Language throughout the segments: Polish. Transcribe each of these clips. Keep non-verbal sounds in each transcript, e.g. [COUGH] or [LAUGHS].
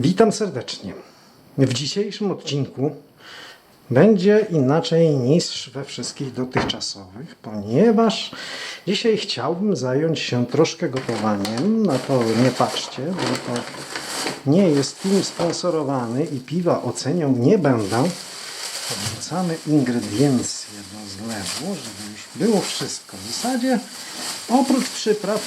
Witam serdecznie. W dzisiejszym odcinku będzie inaczej niż we wszystkich dotychczasowych, ponieważ dzisiaj chciałbym zająć się troszkę gotowaniem. Na to nie patrzcie, bo to nie jest film sponsorowany i piwa ocenią nie będę. Wrzucamy ingrediencje do zlewu, żeby już było wszystko. W zasadzie oprócz przypraw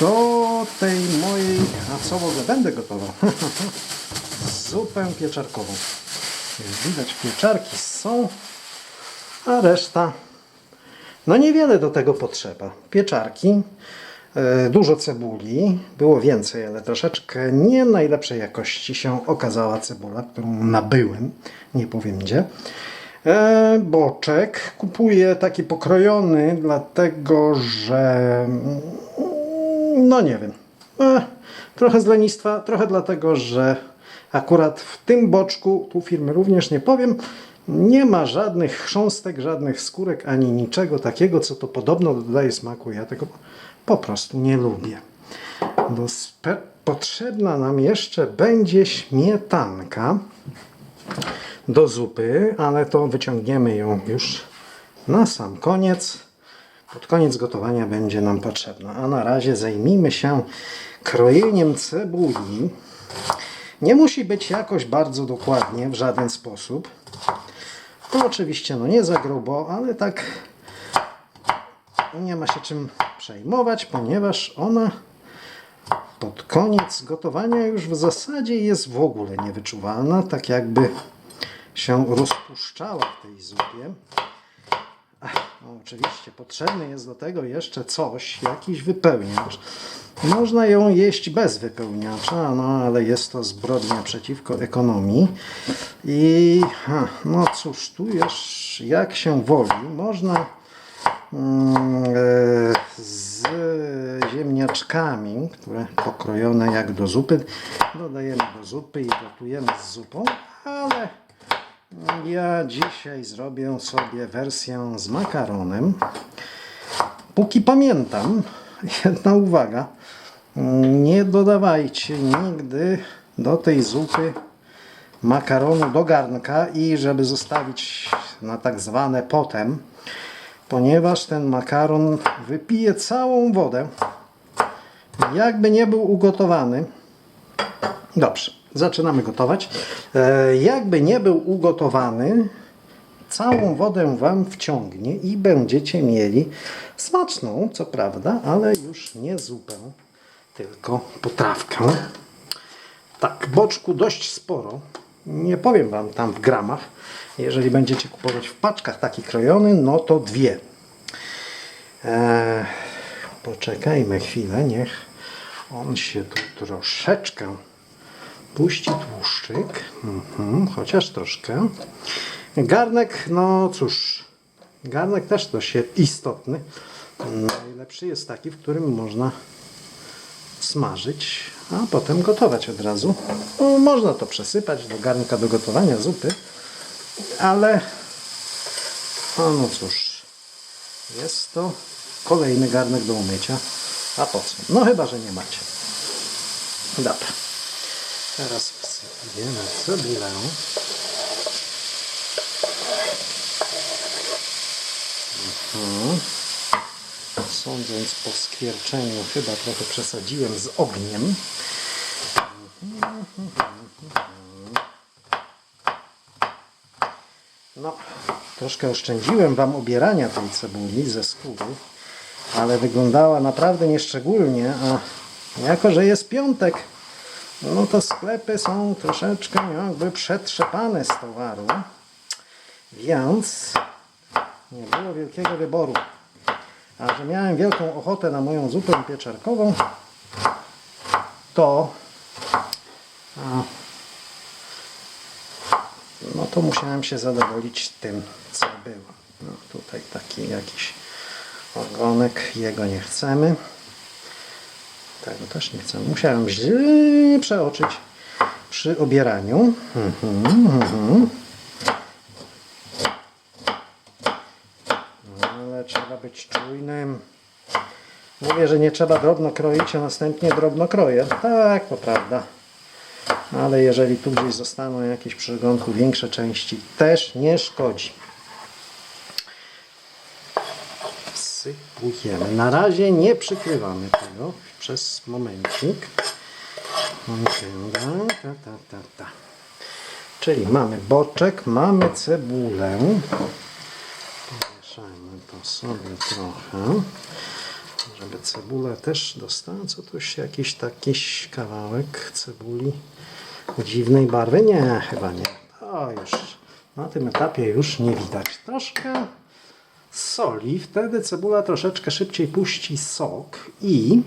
do tej mojej, a co w ogóle będę gotował? [LAUGHS] Zupę pieczarkową. Widać pieczarki są, a reszta no niewiele do tego potrzeba. Pieczarki, e, dużo cebuli, było więcej, ale troszeczkę nie najlepszej jakości się okazała cebula, którą nabyłem, nie powiem gdzie. E, boczek kupuję taki pokrojony, dlatego że no nie wiem. E, trochę z lenistwa, trochę dlatego, że akurat w tym boczku, tu firmy również nie powiem, nie ma żadnych chrząstek, żadnych skórek, ani niczego takiego, co to podobno dodaje smaku. Ja tego po prostu nie lubię. Potrzebna nam jeszcze będzie śmietanka do zupy, ale to wyciągniemy ją już na sam koniec. Pod koniec gotowania będzie nam potrzebna. A na razie zajmijmy się krojeniem cebuli. Nie musi być jakoś bardzo dokładnie, w żaden sposób. To oczywiście no nie za grubo, ale tak nie ma się czym przejmować, ponieważ ona pod koniec gotowania już w zasadzie jest w ogóle niewyczuwalna, tak jakby się rozpuszczała w tej zupie. No oczywiście potrzebny jest do tego jeszcze coś, jakiś wypełniacz. Można ją jeść bez wypełniacza, no ale jest to zbrodnia przeciwko ekonomii. I ha, no cóż, tu już jak się woli, można mm, e, z ziemniaczkami, które pokrojone jak do zupy, dodajemy do zupy i gotujemy z zupą, ale ja dzisiaj zrobię sobie wersję z makaronem. Póki pamiętam, [LAUGHS] jedna uwaga, nie dodawajcie nigdy do tej zupy makaronu do garnka i żeby zostawić na tak zwane potem, ponieważ ten makaron wypije całą wodę, jakby nie był ugotowany. Dobrze, zaczynamy gotować. E, jakby nie był ugotowany, całą wodę Wam wciągnie i będziecie mieli smaczną, co prawda, ale już nie zupę, tylko potrawkę. Tak, boczku dość sporo. Nie powiem Wam tam w gramach. Jeżeli będziecie kupować w paczkach taki krojony, no to dwie. Eee, poczekajmy chwilę, niech on się tu troszeczkę puści tłuszczyk, mhm, chociaż troszkę. Garnek, no cóż, garnek też dość istotny. Najlepszy jest taki, w którym można smażyć, a potem gotować od razu. No, można to przesypać do garnka do gotowania zupy, ale no, no cóż, jest to kolejny garnek do umycia. A po co? No chyba, że nie macie. Dobra. Teraz wsypujemy cebulę. Mhm. Sądząc po skwierczeniu, chyba trochę przesadziłem z ogniem. No, troszkę oszczędziłem Wam obierania tej cebuli ze skóry, ale wyglądała naprawdę nieszczególnie, a jako, że jest piątek, no to sklepy są troszeczkę jakby przetrzepane z towaru, więc nie było wielkiego wyboru. A że miałem wielką ochotę na moją zupę pieczarkową, to no to musiałem się zadowolić tym, co było. No tutaj taki jakiś ogonek, jego nie chcemy. Tego też nie chcę. Musiałem źle przeoczyć przy obieraniu. Mhm, mhm. Ale trzeba być czujnym. Mówię, że nie trzeba drobno kroić, a następnie drobno kroję. Tak, to prawda. ale jeżeli tu gdzieś zostaną jakieś przy ogonku większe części, też nie szkodzi. Na razie nie przykrywamy tego przez momencik. Ta, ta, ta, ta. Czyli mamy boczek, mamy cebulę. Pomieszajmy to sobie trochę, żeby cebula też dostała. Co tuś jakiś taki kawałek cebuli dziwnej barwy? Nie, chyba nie. To już na tym etapie już nie widać. Troszkę soli, wtedy cebula troszeczkę szybciej puści sok i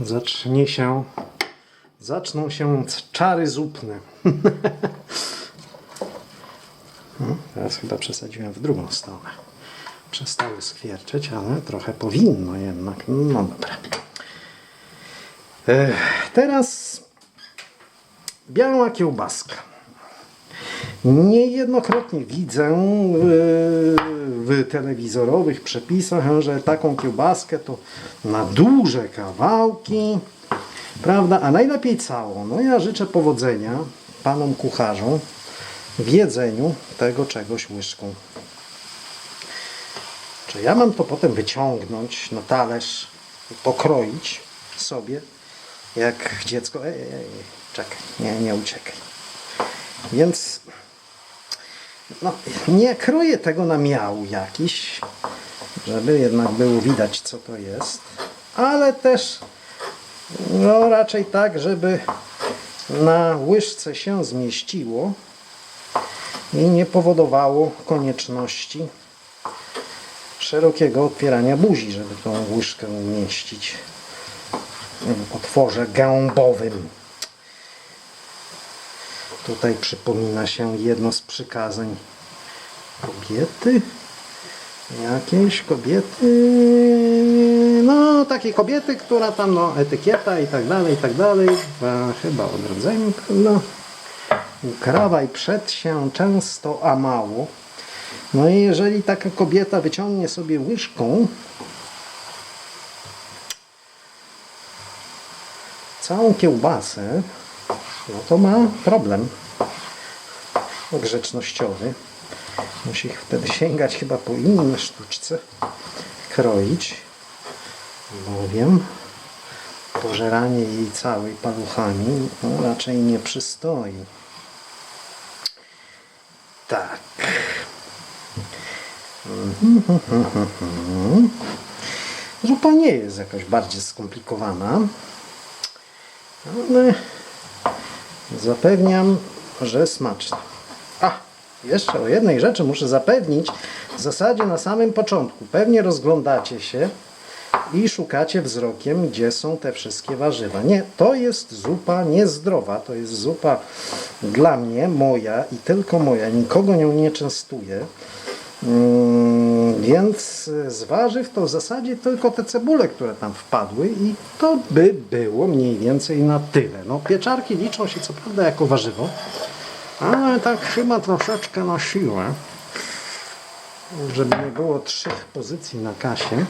zacznie się zaczną się czary zupne. No, [LAUGHS] teraz chyba przesadziłem w drugą stronę. Przestały skwierczeć, ale trochę powinno jednak. No dobra. Ech, teraz biała kiełbaska. Niejednokrotnie widzę w, telewizorowych przepisach, że taką kiełbaskę to na duże kawałki, prawda? A najlepiej całą. No ja życzę powodzenia panom kucharzom w jedzeniu tego czegoś łyżką. Czy ja mam to potem wyciągnąć na talerz, pokroić sobie, jak dziecko. Ej, ej, ej, czekaj, nie, nie uciekaj. Więc no, nie kroję tego na miał jakiś, żeby jednak było widać co to jest, ale też no raczej tak, żeby na łyżce się zmieściło i nie powodowało konieczności szerokiego otwierania buzi, żeby tą łyżkę umieścić w otworze gębowym. Tutaj przypomina się jedno z przykazań kobiety. Jakieś kobiety. No, takiej kobiety, która tam, no, etykieta i tak dalej, i tak dalej. Chyba od rodzaju, no. Ukrawaj przed się często, a mało. No i jeżeli taka kobieta wyciągnie sobie łyżką całą kiełbasę, no to ma problem grzecznościowy. Musi wtedy sięgać chyba po inne sztuczce, kroić, bowiem pożeranie jej całej paluchami no, raczej nie przystoi. Tak. Zupa nie jest jakaś bardziej skomplikowana, ale zapewniam, że smaczna. A, jeszcze o jednej rzeczy muszę zapewnić. W zasadzie na samym początku pewnie rozglądacie się i szukacie wzrokiem, gdzie są te wszystkie warzywa. Nie, to jest zupa niezdrowa. To jest zupa dla mnie, moja i tylko moja. Nikogo nią nie częstuję. Mm, Więc z warzyw to w zasadzie tylko te cebule, które tam wpadły i to by było mniej więcej na tyle. No, pieczarki liczą się co prawda jako warzywo, ale tak chyba troszeczkę na siłę, żeby nie było trzech pozycji na kasie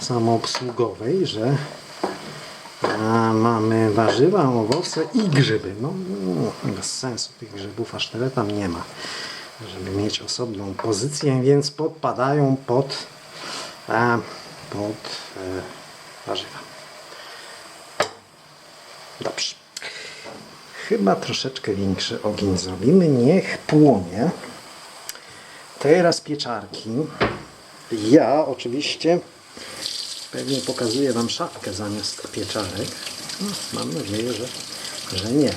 samoobsługowej, że a, mamy warzywa, owoce i grzyby. No, no, bez sensu tych grzybów aż tyle tam nie ma, żeby mieć osobną pozycję, więc podpadają pod, a, pod e, warzywa. Dobrze. Chyba troszeczkę większy ogień zrobimy. Niech płonie. Teraz pieczarki. Ja oczywiście pewnie pokazuję Wam szafkę zamiast pieczarek. No, mam nadzieję, że, że nie.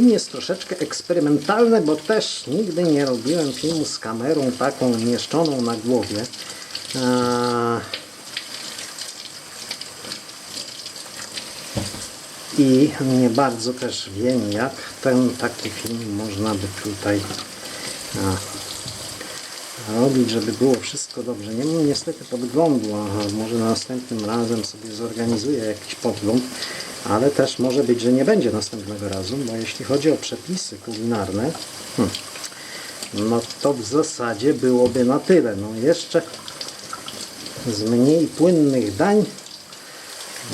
Film jest troszeczkę eksperymentalny, bo też nigdy nie robiłem filmu z kamerą taką umieszczoną na głowie. Eee, I nie bardzo też wiem, jak ten taki film można by tutaj robić, żeby było wszystko dobrze. Nie mam niestety podglądu, a może następnym razem sobie zorganizuję jakiś podgląd, ale też może być, że nie będzie następnego razu, bo jeśli chodzi o przepisy kulinarne, hmm, no to w zasadzie byłoby na tyle. No jeszcze z mniej płynnych dań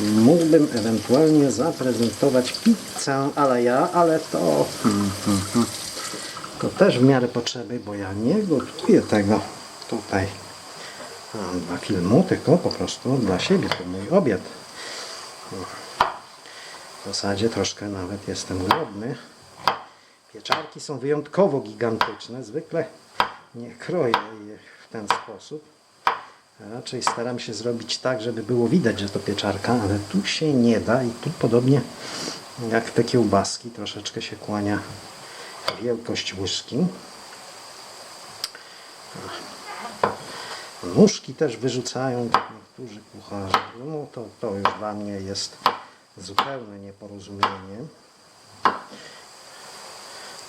mógłbym ewentualnie zaprezentować pizzę ale ja, ale to, hmm, hmm, hmm, to też w miarę potrzeby, bo ja nie gotuję tego tutaj dla filmu, tylko po prostu dla siebie, to mój obiad. W zasadzie troszkę nawet jestem głodny. Pieczarki są wyjątkowo gigantyczne. Zwykle nie kroję je w ten sposób. Raczej staram się zrobić tak, żeby było widać, że to pieczarka, ale tu się nie da i tu podobnie jak te kiełbaski troszeczkę się kłania wielkość łyżki. Nóżki też wyrzucają niektórzy kucharze. No to, to już dla mnie jest zupełne nieporozumienie.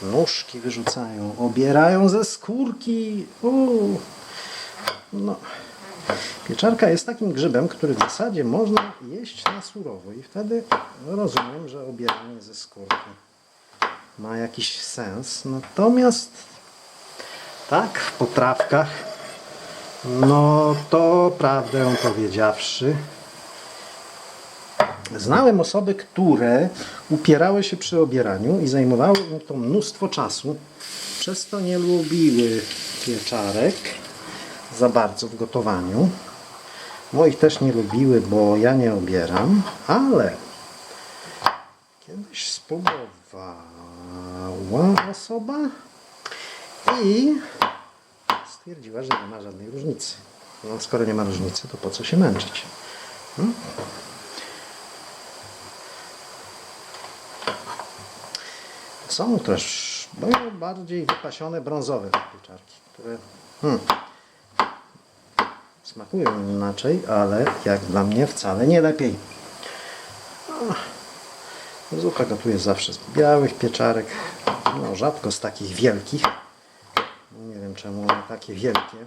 Nóżki wyrzucają, obierają ze skórki. Uuu. No. Pieczarka jest takim grzybem, który w zasadzie można jeść na surowo i wtedy rozumiem, że obieranie ze skórki ma jakiś sens. Natomiast tak, w potrawkach no to prawdę powiedziawszy Znałem osoby, które upierały się przy obieraniu i zajmowało im to mnóstwo czasu. Przez to nie lubiły pieczarek za bardzo w gotowaniu. Moich też nie lubiły, bo ja nie obieram, ale kiedyś spróbowała osoba i stwierdziła, że nie ma żadnej różnicy. No, skoro nie ma różnicy, to po co się męczyć? Hmm? Są też no, bardziej wypasione brązowe pieczarki, które hmm, smakują inaczej, ale jak dla mnie wcale nie lepiej. No, Zucha gotuje zawsze z białych pieczarek, no, rzadko z takich wielkich. Nie wiem czemu takie wielkie.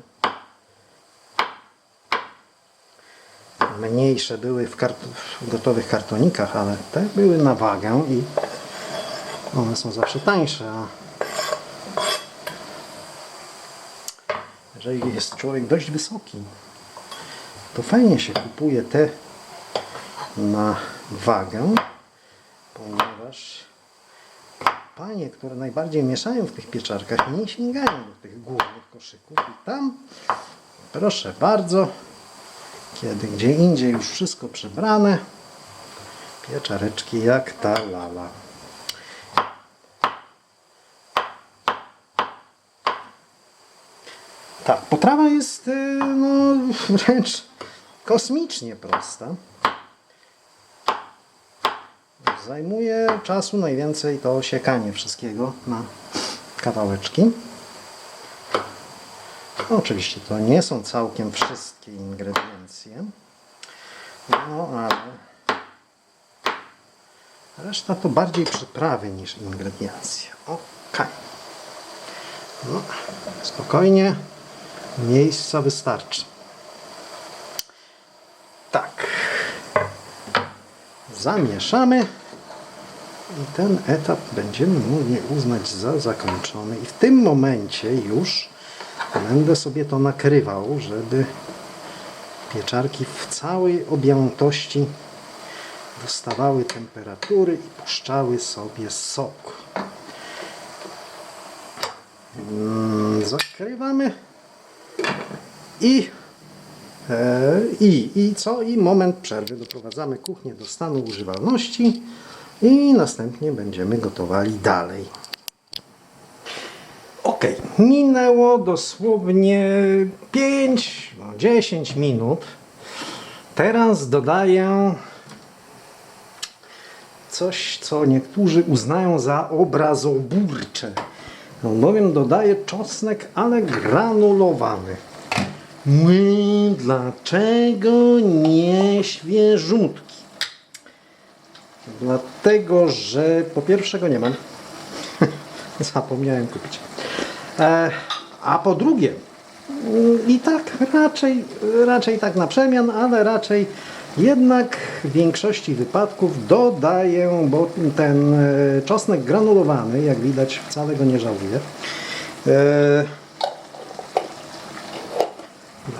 Mniejsze były w, kart w gotowych kartonikach, ale te były na wagę i one są zawsze tańsze. A jeżeli jest człowiek dość wysoki, to fajnie się kupuje te na wagę, ponieważ panie, które najbardziej mieszają w tych pieczarkach, nie sięgają do tych głównych koszyków i tam, proszę bardzo, kiedy gdzie indziej już wszystko przebrane, pieczareczki jak ta lala. Tak, potrawa jest y, no, [LAUGHS] wręcz kosmicznie prosta. Zajmuje czasu najwięcej to siekanie wszystkiego na kawałeczki. No, oczywiście to nie są całkiem wszystkie ingrediencje. No ale reszta to bardziej przyprawy niż ingrediencje. Ok. No, spokojnie. Miejsca wystarczy. Tak. Zamieszamy. I ten etap będziemy mogli uznać za zakończony. I w tym momencie już będę sobie to nakrywał, żeby pieczarki w całej objętości dostawały temperatury i puszczały sobie sok. Mm, Zakrywamy. I, e, i, I co? I moment przerwy. Doprowadzamy kuchnię do stanu używalności i następnie będziemy gotowali dalej. Ok, minęło dosłownie 5, no 10 minut. Teraz dodaję coś, co niektórzy uznają za obrazoburcze. No, bowiem dodaję czosnek, ale granulowany. My, dlaczego nie świeżutki? Dlatego, że po pierwsze go nie mam. [LAUGHS] Zapomniałem kupić. E, a po drugie, i tak raczej, raczej tak na przemian, ale raczej jednak w większości wypadków dodaję, bo ten e, czosnek granulowany, jak widać, wcale go nie żałuję. E,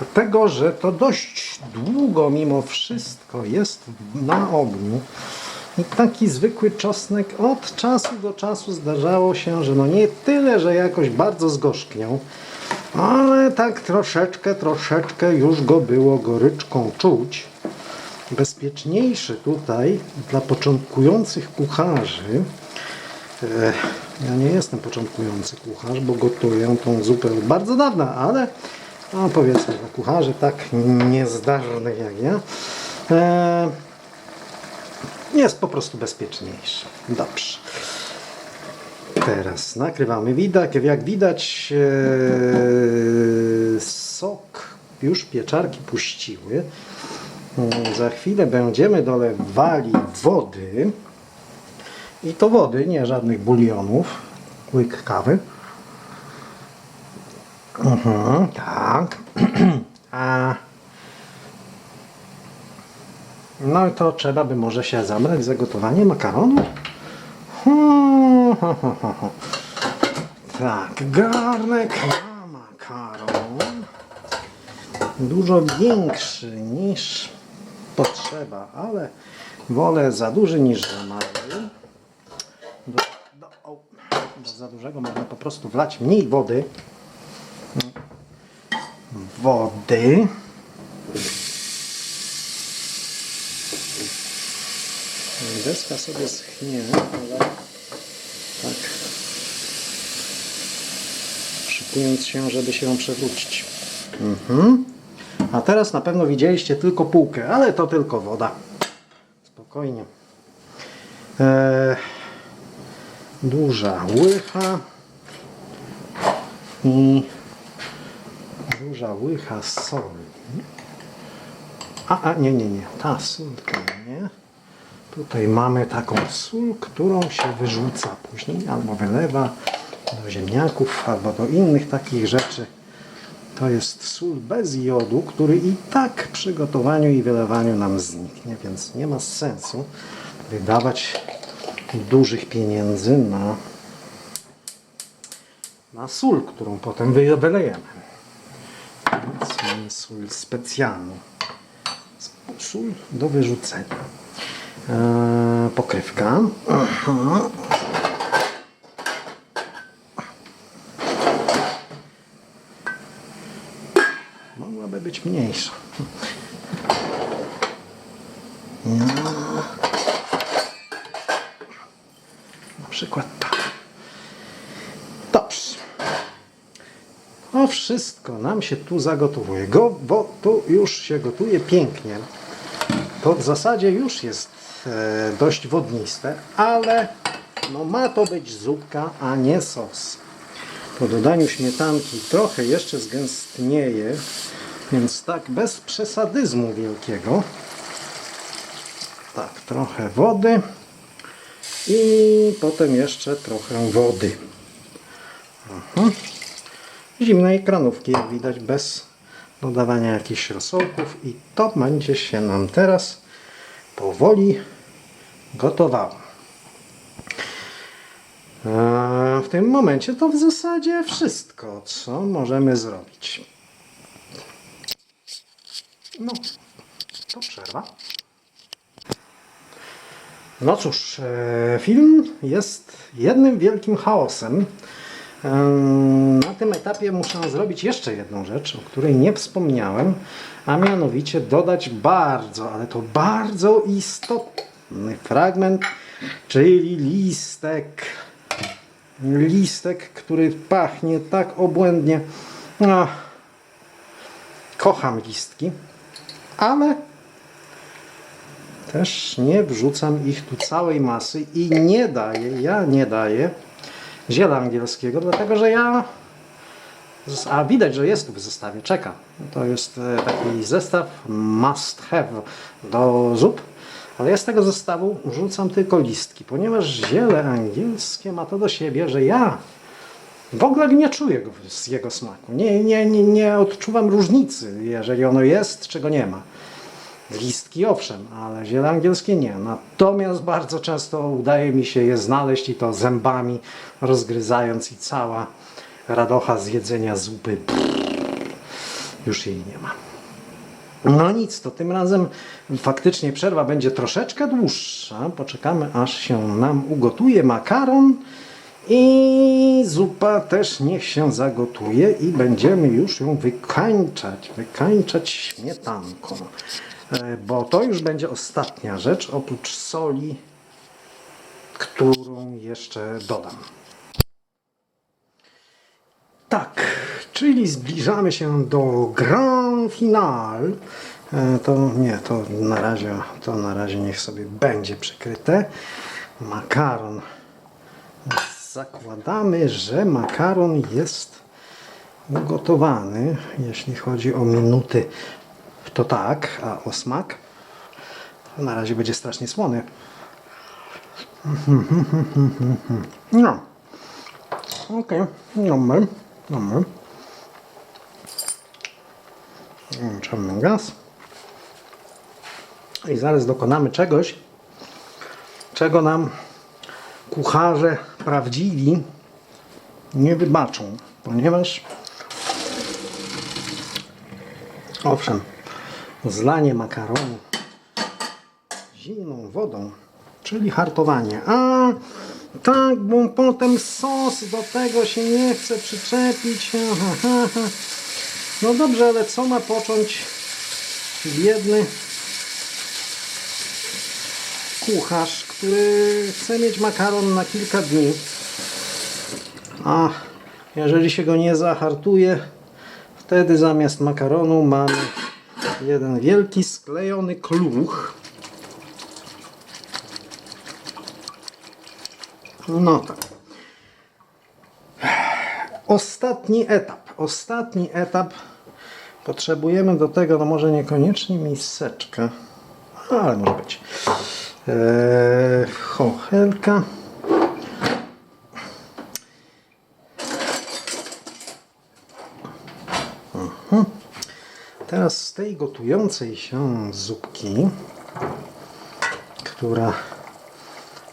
Dlatego, że to dość długo mimo wszystko jest na ogniu. I taki zwykły czosnek od czasu do czasu zdarzało się, że no nie tyle, że jakoś bardzo zgorzkniał, ale tak troszeczkę, troszeczkę już go było goryczką czuć. Bezpieczniejszy tutaj dla początkujących kucharzy E, Ja nie jestem początkujący kucharz, bo gotuję tą zupę bardzo dawna, ale no powiedzmy dla kucharzy tak niezdarnych jak ja e, jest po prostu bezpieczniejszy. Dobrze. Teraz nakrywamy. Widać, jak widać e, sok już pieczarki puściły. Mm, Za chwilę będziemy dolewali wody. I to wody, nie żadnych bulionów. Łyk kawy. Mhm, tak. [CLEARS THROAT] A no i to trzeba by może się zabrać za gotowanie makaronu. Hmm. [LAUGHS] Tak, garnek na makaron. Dużo większy niż potrzeba, ale wolę za duży niż za mały. Do, do, o, do za dużego można po prostu wlać mniej wody. Wody. Deska sobie schnie, ale tak szykując się, żeby się ją przewrócić. Mhm. A teraz na pewno widzieliście tylko półkę, ale to tylko woda. Spokojnie. Eee, duża łycha i duża łycha soli. A, a nie, nie, nie, ta sólka nie. Tutaj mamy taką sól, którą się wyrzuca później albo wylewa do ziemniaków albo do innych takich rzeczy. To jest sól bez jodu, który i tak przy gotowaniu i wylewaniu nam zniknie, więc nie ma sensu wydawać dużych pieniędzy na, na sól, którą potem wy- wylejemy. Sól specjalną. Sól do wyrzucenia. Eee, pokrywka. Aha. Mogłaby być mniejsza. No. Na przykład tak. Dobrze. O wszystko nam się tu zagotowuje. Go, bo tu już się gotuje pięknie. To w zasadzie już jest e, dość wodniste, ale no ma to być zupka, a nie sos. Po dodaniu śmietanki trochę jeszcze zgęstnieje, więc tak bez przesadyzmu wielkiego. Tak, trochę wody i potem jeszcze trochę wody. Mhm. Zimnej kranówki, jak widać, bez dodawania jakichś rosołków i to będzie się nam teraz powoli gotowało. W tym momencie to w zasadzie wszystko, co możemy zrobić. No, to przerwa. No cóż, e, film jest jednym wielkim chaosem. Na tym etapie muszę zrobić jeszcze jedną rzecz, o której nie wspomniałem, a mianowicie dodać bardzo, ale to bardzo istotny fragment, czyli listek. Listek, który pachnie tak obłędnie. Kocham listki, ale też nie wrzucam ich tu całej masy i nie daję, ja nie daję ziela angielskiego, dlatego że ja a widać, że jest w zestawie, czeka. To jest e, taki zestaw must have do zup, ale ja z tego zestawu rzucam tylko listki, ponieważ ziele angielskie ma to do siebie, że ja w ogóle nie czuję go, z jego smaku. Nie, nie, nie, nie odczuwam różnicy, jeżeli ono jest, czego nie ma. Listki owszem, ale ziele angielskie nie. Natomiast bardzo często udaje mi się je znaleźć i to zębami rozgryzając i cała radocha z jedzenia zupy. już jej nie ma. No nic, to tym razem faktycznie przerwa będzie troszeczkę dłuższa. Poczekamy aż się nam ugotuje makaron i zupa też niech się zagotuje i będziemy już ją wykańczać, wykańczać śmietanką. E, Bo to już będzie ostatnia rzecz oprócz soli, którą jeszcze dodam. Tak, czyli zbliżamy się do grand final. E, To nie, to na razie, to na razie niech sobie będzie przykryte. Makaron. Zakładamy, że makaron jest ugotowany, jeśli chodzi o minuty. To tak, a o smak? Na razie będzie strasznie słony. No. Okej, numer, numer. Włączamy gaz. I zaraz dokonamy czegoś, czego nam kucharze prawdziwi nie wybaczą, ponieważ owszem, zlanie makaronu zimną wodą, czyli hartowanie. A tak, bo potem sos do tego się nie chce przyczepić. No dobrze, ale co ma począć biedny kucharz, który chce mieć makaron na kilka dni? A jeżeli się go nie zahartuje, wtedy zamiast makaronu mamy jeden wielki sklejony kluch. No tak. Ostatni etap. Ostatni etap. Potrzebujemy do tego, no może niekoniecznie miseczkę, ale może być. Eee, chochelka. Teraz z tej gotującej się zupki, która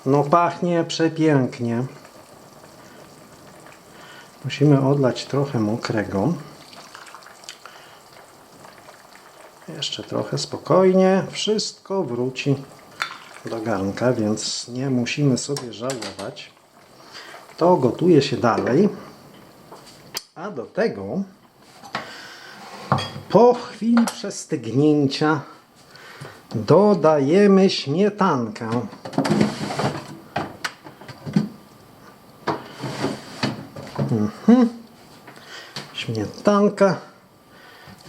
no pachnie przepięknie. Musimy odlać trochę mokrego. Jeszcze trochę spokojnie. Wszystko wróci do garnka, więc nie musimy sobie żałować. To gotuje się dalej. A do tego po chwili przestygnięcia dodajemy śmietankę. Śmietanka.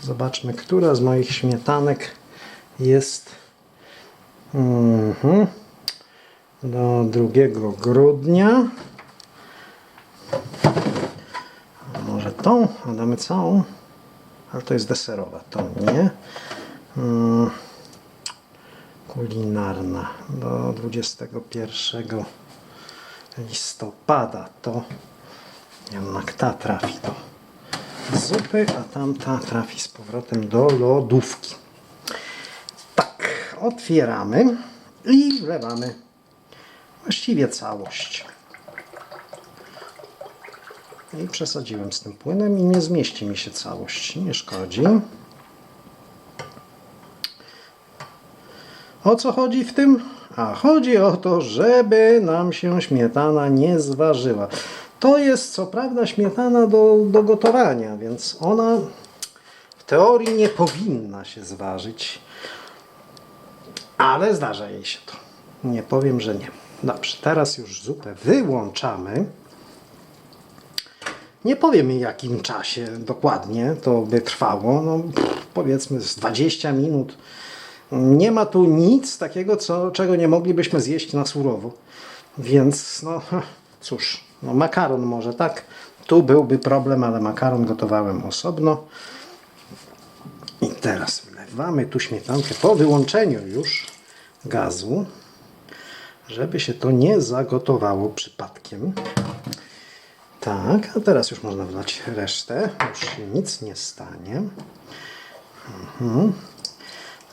Zobaczmy, która z moich śmietanek jest mhm, do 2 grudnia. Może tą? A damy całą? Ale to jest deserowa, to nie. Mm, kulinarna do 21 listopada to jednak ta trafi do zupy, a tamta trafi z powrotem do lodówki. Tak, otwieramy i wlewamy właściwie całość. I przesadziłem z tym płynem i nie zmieści mi się całość, nie szkodzi. O co chodzi w tym? A chodzi o to, żeby nam się śmietana nie zważyła. To jest co prawda śmietana do, do gotowania, więc ona w teorii nie powinna się zważyć, ale zdarza jej się to. Nie powiem, że nie. Dobrze, teraz już zupę wyłączamy. Nie powiem jakim czasie dokładnie to by trwało. No, pff, powiedzmy z 20 minut. Nie ma tu nic takiego, co, czego nie moglibyśmy zjeść na surowo. Więc no [LAUGHS] cóż, no makaron może tak. Tu byłby problem, ale makaron gotowałem osobno. I teraz wlewamy tu śmietankę po wyłączeniu już gazu, żeby się to nie zagotowało przypadkiem. Tak, a teraz już można wlać resztę. Już się nic nie stanie. Mhm.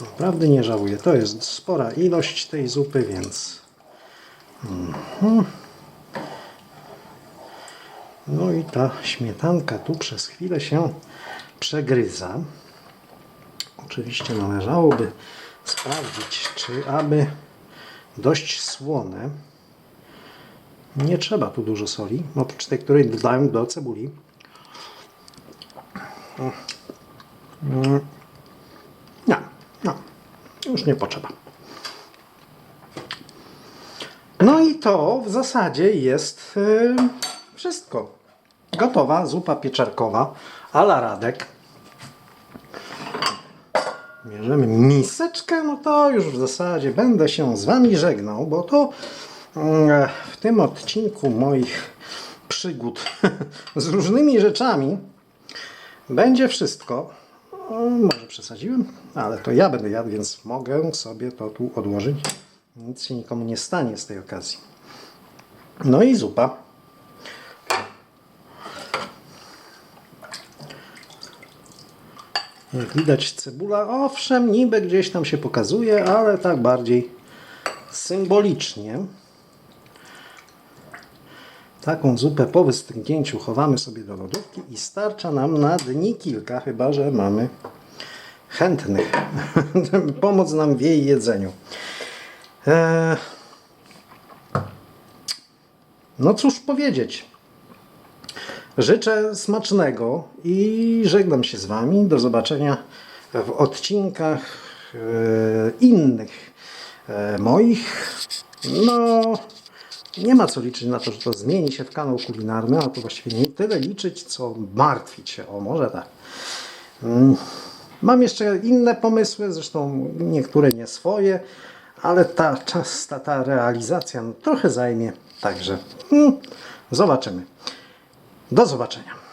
Naprawdę nie żałuję. To jest spora ilość tej zupy, więc. Mhm. No i ta śmietanka tu przez chwilę się przegryza. Oczywiście należałoby sprawdzić, czy aby dość słone. Nie trzeba tu dużo soli, oprócz tej, której dodałem do cebuli. Nie, no, już nie potrzeba. No i to w zasadzie jest y, wszystko. Gotowa zupa pieczarkowa a la Radek. Bierzemy miseczkę, no to już w zasadzie będę się z Wami żegnał, bo to w tym odcinku moich przygód [LAUGHS] z różnymi rzeczami będzie wszystko. O, Może przesadziłem, ale to ja będę jadł, więc mogę sobie to tu odłożyć. Nic się nikomu nie stanie z tej okazji. No i zupa. Jak widać cebula, owszem, niby gdzieś tam się pokazuje, ale tak bardziej symbolicznie. Taką zupę po wystygnięciu chowamy sobie do lodówki i starcza nam na dni kilka, chyba że mamy chętnych. [LAUGHS] Pomóc nam w jej jedzeniu. Eee, no cóż powiedzieć. Życzę smacznego i żegnam się z Wami. Do zobaczenia w odcinkach e, innych e, moich. No, nie ma co liczyć na to, że to zmieni się w kanał kulinarny, a to właściwie nie tyle liczyć, co martwić się. O, może tak. Mm, Mam jeszcze inne pomysły, zresztą niektóre nie swoje, ale ta czas, ta, ta realizacja no, trochę zajmie. Także mm, zobaczymy. Do zobaczenia.